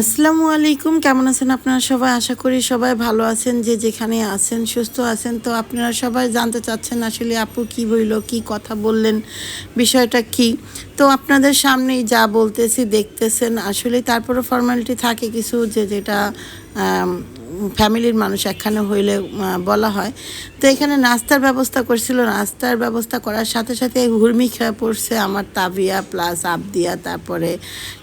আসসালামু আলাইকুম, কেমন আছেন আপনারা সবাই? আশা করি সবাই ভালো আছেন, যে যেখানে আছেন, সুস্থ আছেন। তো আপনারা সবাই জানতে চাচ্ছেন আসলে আপু কি হইল কি কথা বললেন, বিষয়টা কি? তো আপনাদের সামনেই যা বলতেছি, দেখতেছেন। আসলে তারপরে ফর্মালিটি থাকে কিছু যে যেটা ফ্যামিলির মানুষ একখানে হইলে বলা হয়। তো এখানে নাস্তার ব্যবস্থা করছিল। নাস্তার ব্যবস্থা করার সাথে সাথে হুর্মি খেয়ে পড়ছে আমার তাবিয়া প্লাস আবদিয়া, তারপরে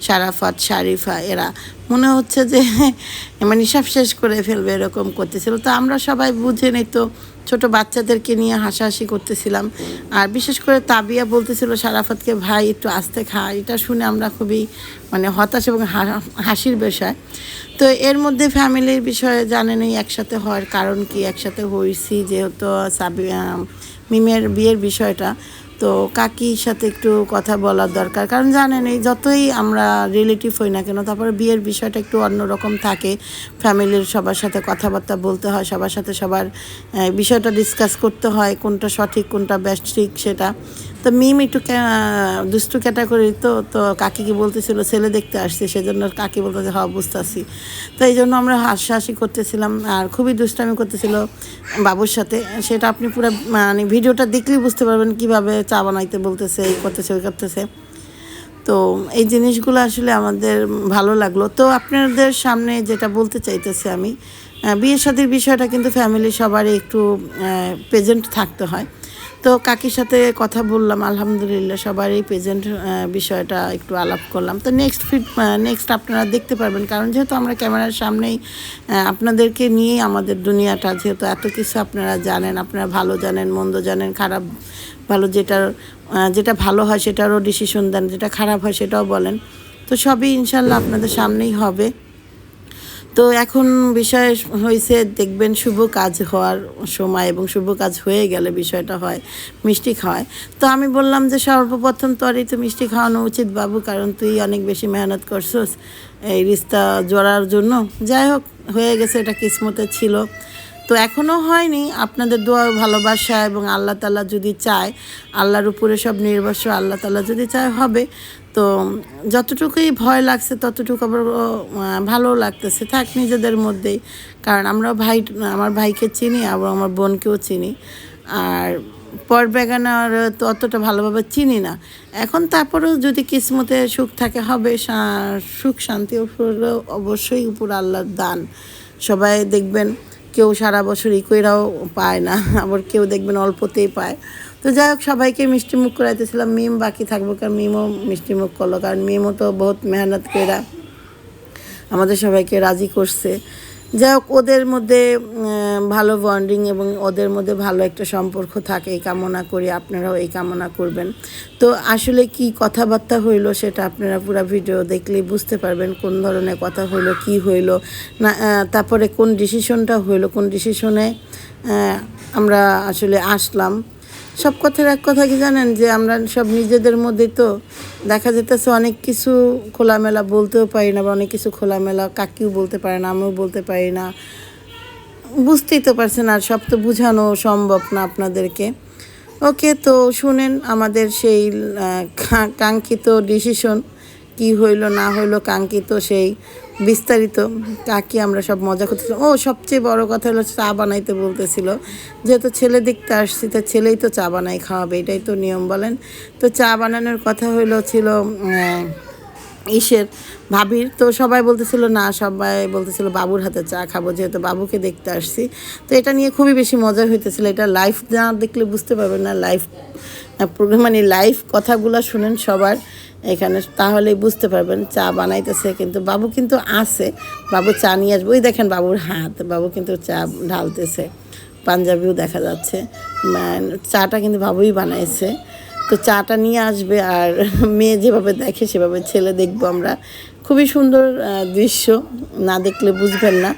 সারাফাত শারিফা, এরা। মনে হচ্ছে যে মানে সব শেষ করে ফেলবে এরকম করতেছিল। তো আমরা সবাই বুঝে নিই তো ছোট বাচ্চাদেরকে নিয়ে হাসাহাসি করতেছিলাম। আর বিশেষ করে তাবিয়া বলতেছিল সারাফতকে, ভাই, একটু আস্তে খা। এটা শুনে আমরা খুবই মানে হতাশ এবং হাসির বিষয়। তো এর মধ্যে ফ্যামিলির বিষয়ে জানেনই একসাথে হওয়ার কারণ কি? একসাথে হয়েছি যেহেতু সাবি মিমের বিয়ের বিষয়টা। তো কাকির সাথে একটু কথা বলার দরকার। কারণ জানেন, এই যতই আমরা রিলেটিভ হই না কেন, তারপরে বিয়ের বিষয়টা একটু অন্যরকম থাকে। ফ্যামিলির সবার সাথে কথাবার্তা বলতে হয়, সবার সাথে সবার বিষয়টা ডিসকাস করতে হয়, কোনটা সঠিক, কোনটা ঠিক সেটা। তো মিম একটু দুষ্টু ক্যাটাগরি তো তো কাকিকে বলতেছিল, ছেলে দেখতে আসছে, সেজন্য কাকি বলতে বলতেছে হওয়া বুঝতেছি। তো এই জন্য আমরা হাসাহাসি করতেছিলাম, আর খুবই দুষ্টামি করতেছিল বাবুর সাথে। সেটা আপনি পুরো মানে ভিডিওটা দেখলেই বুঝতে পারবেন কীভাবে চা বানাইতে বলতেছে, এই করতেছে, ওই করতেছে। তো এই জিনিসগুলো আসলে আমাদের ভালো লাগল। তো আপনাদের সামনে যেটা বলতে চাইতেছি আমি বিয়ের বিয়ে শাদির বিষয়টা কিন্তু ফ্যামিলি সবারই একটু প্রেজেন্ট থাকতে হয়। তো কাকির সাথে কথা বললাম, আলহামদুলিল্লাহ সবারই প্রেজেন্ট বিষয়টা একটু আলাপ করলাম। তো নেক্সট ফিট নেক্সট আপনারা দেখতে পারবেন, কারণ যেহেতু আমরা ক্যামেরার সামনেই আপনাদেরকে নিয়েই আমাদের দুনিয়াটা, যেহেতু এত কিছু আপনারা জানেন, আপনারা ভালো জানেন, মন্দ জানেন, খারাপ ভালো যেটার যেটা ভালো হয় সেটারও ডিসিশন দেন, যেটা খারাপ হয় সেটাও বলেন। তো সবই ইনশাল্লাহ আপনাদের সামনেই হবে। তো এখন বিষয় হয়েছে দেখবেন শুভ কাজ হওয়ার সময় এবং শুভ কাজ হয়ে গেলে বিষয়টা হয়, মিষ্টি খাওয়ায়। তো আমি বললাম যে সর্বপ্রথম তোরই তো মিষ্টি খাওয়ানো উচিত বাবু, কারণ তুই অনেক বেশি মেহনত করছোস এই রিস্তা জোড়ার জন্য। যাই হোক, হয়ে গেছে, এটা কিসমতে ছিল। তো এখনও হয়নি। আপনাদের দোয়া ভালোবাসা এবং আল্লাহ তালা যদি চায়, আল্লাহর উপরে সব নির্ভরশীল আল্লাহ তালা যদি চায় হবে। তো যতটুকুই ভয় লাগছে, ততটুকু আবার ভালোও লাগতেছে। থাক নিজেদের মধ্যেই। কারণ আমরা ভাই, আমার ভাইকে চিনি, আবার আমার বোনকেও চিনি। আর পর বেগানার তো অতটা ভালোভাবে চিনি না। এখন তারপরেও যদি কিসমতে সুখ থাকে, হবে সুখ শান্তি অবশ্যই উপর আল্লাহর দান। সবাই দেখবেন। কেউ সারা বছর ইকইরাও পায় না, আবার কেউ দেখবেন অল্পতেই পায়। তো যাই হোক, সবাইকে মিষ্টিমুখ করাইতেছিলাম, মিম বাকি থাকব কারণ মিমও মিষ্টিমুখ করল, কারণ মিমও তো বহুত মেহনত করে আমাদের সবাইকে রাজি করছে। যাই হোক ওদের মধ্যে ভালো বন্ডিং এবং ওদের মধ্যে ভালো একটা সম্পর্ক থাকে, এই কামনা করি, আপনারাও এই কামনা করবেন। তো আসলে কি কথাবার্তা হইল সেটা আপনারা পুরো ভিডিও দেখলেই বুঝতে পারবেন, কোন ধরনের কথা হইল, কি হইল, না তারপরে কোন ডিসিশনটা হইল, কোন ডিসিশনে আমরা আসলে আসলাম। সব কথার এক কথা কি জানেন? যে আমরা সব নিজেদের মধ্যে তো দেখা যেতেছে অনেক কিছু খোলামেলা বলতেও পারি না বা অনেক কিছু খোলামেলা কাকিও বলতে পারে না, আমিও বলতে পারি না। বুঝতেই তো পারছেন, আর সব তো বোঝানো সম্ভব না আপনাদেরকে। ওকে, তো শুনেন আমাদের সেই কাঙ্ক্ষিত ডিসিশন কি হইল না হইল, কাঙ্ক্ষিত সেই বিস্তারিত কাকি আমরা সব মজা করতেছিলাম। ও, সবচেয়ে বড় কথা হলো চা বানাইতে বলতেছিল, যেহেতু ছেলে দেখতে আসছি, তা ছেলেই তো চা বানাই খাওয়াবে, এটাই তো নিয়ম বলেন। তো চা বানানোর কথা হইল ছিল ইসের ভাবির। তো সবাই বলতেছিল, না, সবাই বলতেছিল, বাবুর হাতে চা খাব, যেহেতু বাবুকে দেখতে আসছি। তো এটা নিয়ে খুবই বেশি মজা হইতেছিল। এটা লাইভ না দেখলে বুঝতে পারবেন না লাইভ মানে লাইভ কথাগুলো শুনেন সবার। এখানে, তাহলেই বুঝতে পারবেন, চা বানাইতেছে কিন্তু বাবু কিন্তু আছে। বাবু চা নিয়ে আসবে। ওই দেখেন বাবুর হাত, বাবু কিন্তু চা ঢালতেছে। পাঞ্জাবিও দেখা যাচ্ছে। চাটা কিন্তু বাবুই বানাইছে। তো চাটা নিয়ে আসবে আর মেয়ে যেভাবে দেখে সেভাবে ছেলে দেখব আমরা। খুবই সুন্দর দৃশ্য। না দেখলে বুঝবেন না।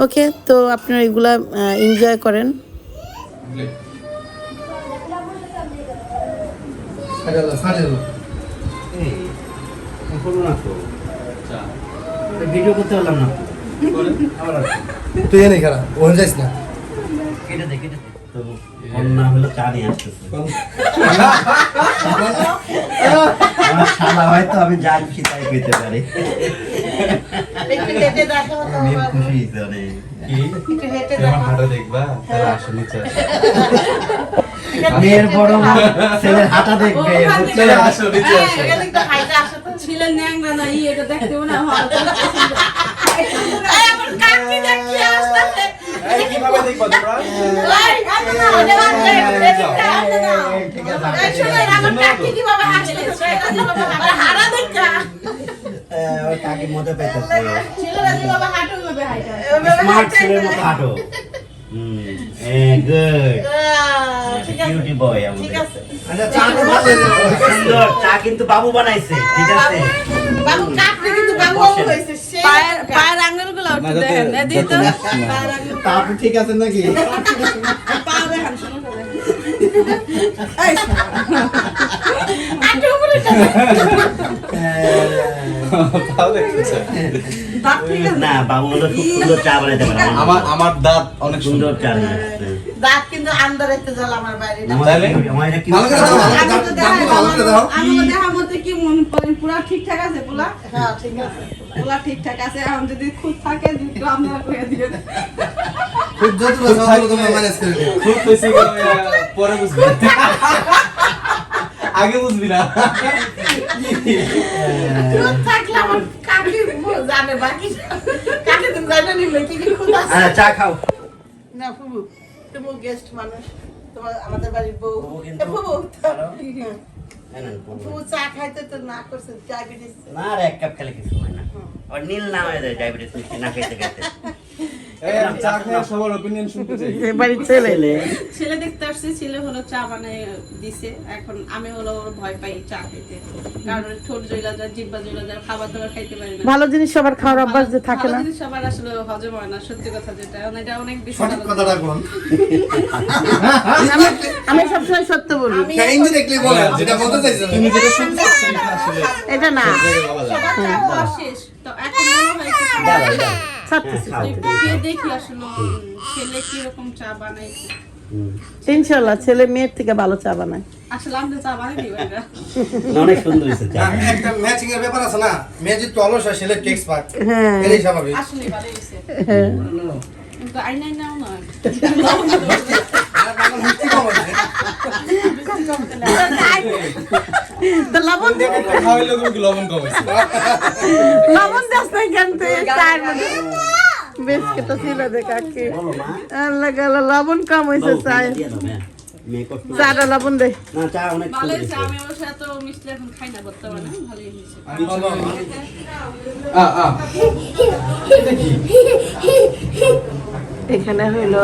ওকে, তো আপনারা এগুলা এনজয় করেন। না তো। ভিডিও করতে পারলাম না। তুই জানি খারাপ ওখানে যাইস না কেটে দে, কেটে দে। তো, হলো চা নিয়ে আসতেছে। আমার শালা হয়তো আমি খুশি তাই পেতে পারি। খুশি অনেক কি আমার হাঁটা দেখবা তাহলে আসো মেয়ের বড় মা ছেলের হাঁটা দেখবে চলে আসো নিচে হ্যাঁ, আসো এখানে একটু হাইটে আসো তো। ছিলেন ন্যাংরা না ই এটা দেখতেও না হয় কীভাবে দেখবা তোমরা ওই কাকি মজা পাইতেছে। স্মার্ট ছেলের মতো হাঁটো। কিন্তু বাবু বানাইছে। ঠিক আছে? বাবু কাকড়ি কিন্তু বাবু হয়েছে, পায়ের তারপর ঠিক আছে নাকি? পা দেখান না বাবু খুব সুন্দর চা বানাইতে পারে। আমার আমার দাঁত অনেক সুন্দর চা দাঁত কিন্তু আন্দার একটা জল আমার বাইরে। আমি দেখা মতে কি মন করেন পুরা ঠিকঠাক আছে পুরা হ্যাঁ, ঠিক আছে। পুরা ঠিকঠাক আছে। এখন যদি খুদ থাকে একটু আপনারা করে দিয়ে খুব যতটা তোমরা ম্যানেজ করে খুব পরে বুঝবি। আগে বুঝবি না। আরে চা খাও। না ফুবু তুমি গেস্ট মানুষ। তোমার আমাদের বাড়ির বউ। ফুবু। না, না, ফুবু চা খাইতে তো না করছে ডায়াবেটিস না রে এক কাপ খেলে কিছু হয় না। আর নীল না হয়ে যায় ডায়াবেটিস না খাইতে খাইতে এই, আমি চা খেয়ে সবার ওপিনিয়ন শুনতে চাই। বাড়ির ছেলে। ছেলে ছেলে দেখতে আসছে ছেলে হলো চা বানিয়ে দিছে। এখন আমি হলো ওর ভয় পাই চা খেতে। কারণ ঠোঁট জ্বলা যায় জিব্বা জ্বলা যায় খাবার দাবার খাইতে পারি না। ভালো জিনিস সবার খাওয়ার অভ্যাস যে থাকে ভালো না। জিনিস সবার আসলে হজম হয় না সত্যি কথা যেটা। এটা অনেক বেশি সঠিক কথাটা কোন আমি সবসময় সত্য বলি। ইনডিরেক্টলি বলে যেটা বলতে চাইছো তুমি যেটা শুনতে চাচ্ছ, এটা আসলে এটা না। সবার খাওয়া শেষ। তো এখন মনে হয় হ্যাঁ। ইনশাল্লাহ ছেলে মেয়ের থেকে ভালো চা বানায়। অনেক সুন্দর হয়েছে চা। একটা ম্যাচিং এর ব্যাপার আছে না? মেয়ে যদি অলস হয় ছেলে টেক্স পাক হ্যাঁ। এটাই স্বাভাবিক। আসলে ভালো হয়েছে। হ্যাঁ। কিন্তু আইনাই না। তো লবণ কি লবণ কম হয়েছে? লবণ দাস না কেন তুই মধ্যে বেশ কেটে ছিল দে কাকি বলো মা আল্লাহ গেল লবণ কম হয়েছে দিয়ে হ্যাঁ। করে- চাটা লবণ দে না চা অনেক ভালো সুন্দর হয়েছে হয়েছে। আমি অবশ্য এত মিষ্টি এখন খাই না বর্তমানে ভালোই হয়েছে আ, আ। এখানে হইল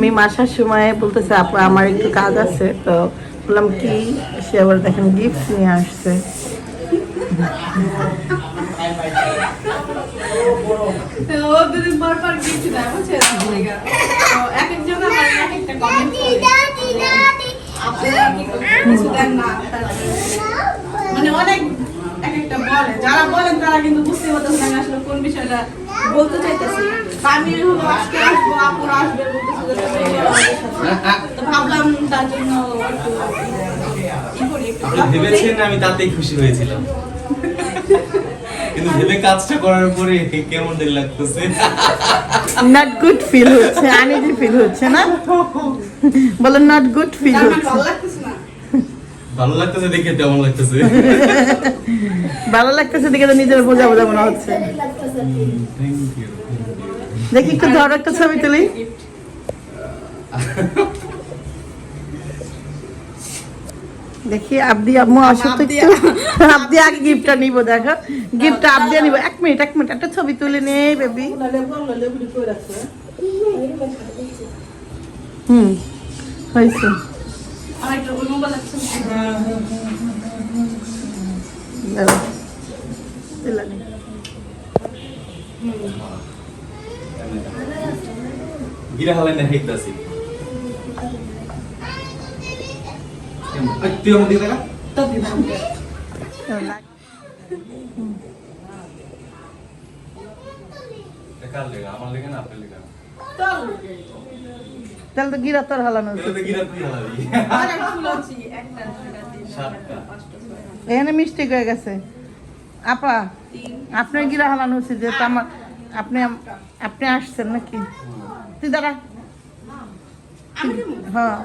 মিম আসার সময় বলতেছে, আপু, আমার একটু কাজ আছে। তো বললাম, কি? সে আবার দেখেন গিফট নিয়ে আসছে। যারা বলেন, তারা কিন্তু বুঝতে পারতেছে আসলে কোন বিষয়টা বলতে চাইতেছি। হলো আজকে আসব আপুরা আসবে। তো ভাবলাম তার জন্য ভেবেছেন আমি তাতেই খুশি হয়েছিলাম। কিন্তু ভেবে কাজটা করার পরে কেমন দেরি লাগতেছে? নট গুড ফিল হচ্ছে আনিজি ফিল হচ্ছে না? বলো নট গুড ফিল হচ্ছে। ভালো লাগতেছে ভালো লাগতেছে দেখে তেমন লাগতেছে? ভালো লাগতেছে দেখে তো নিজের বোঝা বোঝা মনে হচ্ছে। থ্যাংক ইউ দেখি একটু ধর একটা ছবি তুলি। দেখি আবদি আম্মু একটু। আবদি আগে গিফটটা নিব দেখো। গিফটটা আবদি নিব। এক মিনিট এক মিনিট একটা ছবি তুলে নে বেবি হুম হয়েছে। একটু মোবাইল লাগছে দাঁড়াও। তুলে নে। গিরা হালাই না তুই আমার দিকে দেখা আমার লেগা না আপনার লেগা? তাহলে তো গিরা তোর হালানো এখানে মিস্টেক হয়ে গেছে। আপা আপনার গিরা হালানো উচিত যেহেতু আমার আপনি আপনি আসছেন নাকি? তুই দাঁড়া। হ্যাঁ।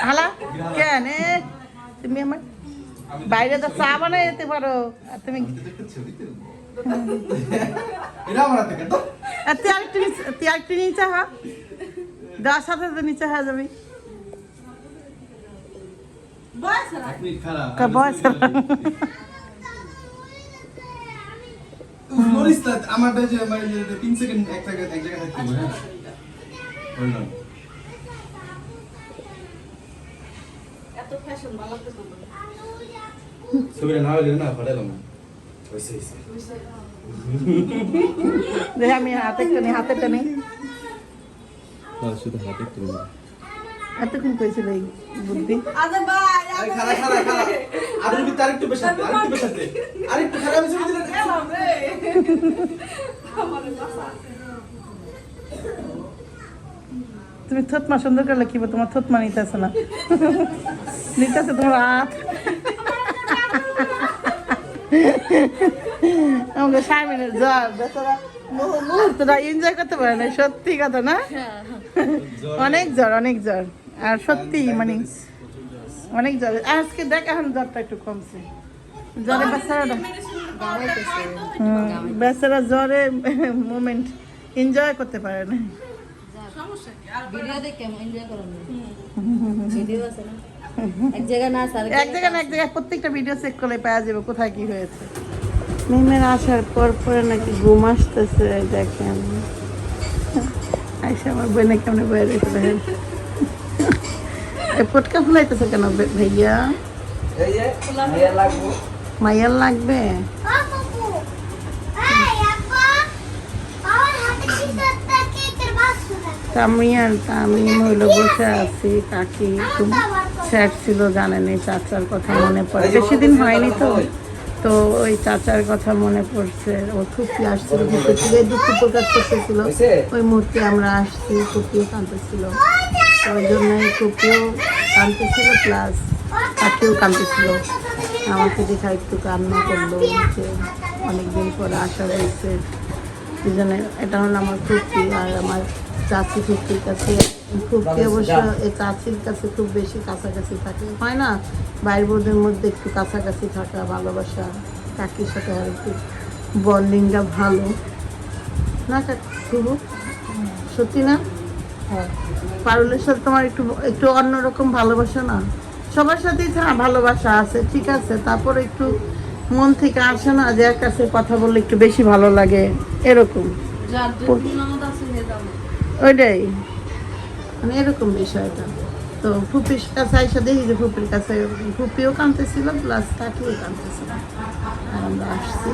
হালা কেন? তুমি আমার বাইরে তো চা বানাই যেতে পারো। আর তুমি তুই আরেকটু নিচে- তুই আরেকটু নিচে হা। দেওয়ার সাথে তো নিচে হয়ে যাবি। বয়স এক মিনিট খারাপ কা বয়স মরিস না আমার যে মানে তিন সেকেন্ড এক জায়গায় এক জায়গায় থাকতে হবে। হ্যাঁ Hold এত ফ্যাশন ভালো লাগতেছে না। না হলে না ফাটালাম হয়েছে হয়েছে দেখ আমি হাতে টানি হাতে টানি শুধু হাতে একটু এতক্ষণ কইছিল এই বুদ্ধি। আরে ভাই খারা খারা খারা আরেকটু ভিতরে আরেকটু বেশাতে আরেকটু বেশাতে আরেকটু খারাপ হয়েছে তুমি থতমা সুন্দর করে লিখিব তোমার থতমা নিতেছে না। নিতেছে তোমার হাত। আমাকে সামিনের জ্বর মুহূর্তটা এনজয় করতে পারে না সত্যি কথা না? অনেক জ্বর অনেক জ্বর। আর সত্যি মানে অনেক জ্বর। আজকে দেখ এখন জ্বরটা একটু কমছে। জ্বরে বেচারা জ্বরে মোমেন্ট এনজয় করতে পারে না। সমস্যা কি? আর ভিডিও এক জায়গায় না এক জায়গায় প্রত্যেকটা চেক করলে পাওয়া যাবে কোথায় কি হয়েছে। মিমের আসার পর পরে নাকি ঘুম আসতেছে দেখেন। আইসা আমার বোনে কেমন বয়ে রেখে দেখেন পটকা ফুলাইতেছে কেন ভাইয়া? মাইয়ার লাগবে? তামিয়ার তামিম হইল বসে আছি কাকি। খুব স্যাড ছিল জানেন এই চাচার কথা মনে পড়ে। বেশি দিন হয়নি তো? তো ওই চাচার কথা মনে পড়ছে। ও খুব আসছিল ঘুরতে ছিল এই দুঃখ প্রকাশ করতেছিল। ওই মুহূর্তে আমরা আসছি কুপিও কাঁদতেছিল। ওই জন্যই কুপিও কাঁদতেছিল প্লাস কাকিও কাঁদতেছিল। আমাকে দেখা একটু কান্না করল যে অনেকদিন পরে আসা হয়েছে। এই জন্য এটা হলো আমার কুর্তি আর আমার চাচি কুর্তির কাছে। কুর্তি অবশ্য এই চাচির কাছে খুব বেশি কাছাকাছি থাকে। হয় না ভাই বোনদের মধ্যে একটু কাছাকাছি থাকা ভালোবাসা কাকির সাথে আর একটু বন্ডিংটা ভালো। না কাকু সত্যি না? পারুলের সাথে তোমার একটু একটু অন্যরকম ভালোবাসা না? সবার সাথেই হ্যাঁ ভালোবাসা আছে ঠিক আছে। তারপর একটু মন থেকে আসে না যে এক কাছে কথা বললে একটু বেশি ভালো লাগে এরকম। যার ওইটাই। মানে এরকম বিষয়টা। তো ফুপির কাছে আইসা দেখি যে ফুপির কাছে ফুপিও কাঁদতেছিল প্লাস কাকিও কাঁদতেছিল। আর আমরা আসছি।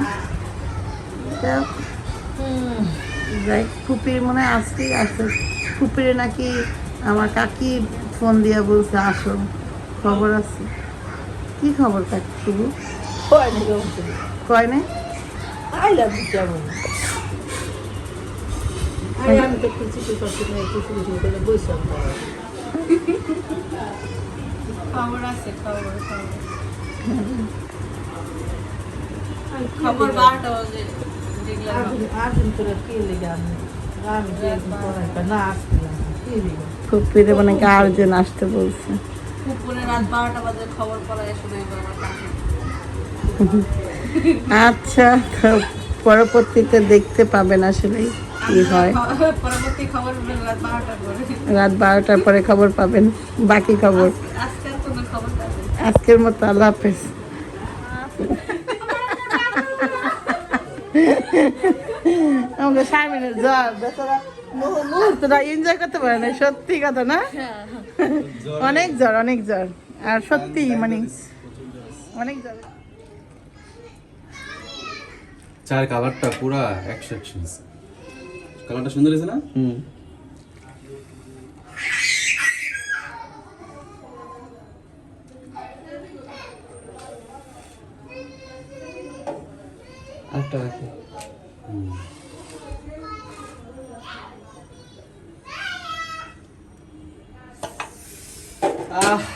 যাই ফুপির মনে হয় আজকেই আসছে ফুপির নাকি আমার কাকি ফোন দিয়ে বলছে আসো। খবর আছে? কি খবর কাকি কয় নাই? খবর আছে খবর খবর। খবর বারোটা বাজে দেখলাম। ফুপিরে মানে গার্জেন আসতে বলছে। দুপুরে রাত বারোটা বাজে খবর পড়ায় শুনে আচ্ছা পরবর্তীতে দেখতে পাবেন আসলে কি হয়। রাত বারোটার পরে। খবর পাবেন বাকি খবর। আজকের মতো আল্লাহ হাফেজ। আমাকে সামিনের জ্বর বেচারা মুহূর্তটা এনজয় করতে পারে না সত্যি কথা না? অনেক জ্বর অনেক জ্বর। আর সত্যি মানে অনেক জ্বর। চার কালারটা পুরা একশো একশো কালারটা সুন্দর হয়েছে না? হুম। আরেকটা বাকি আহ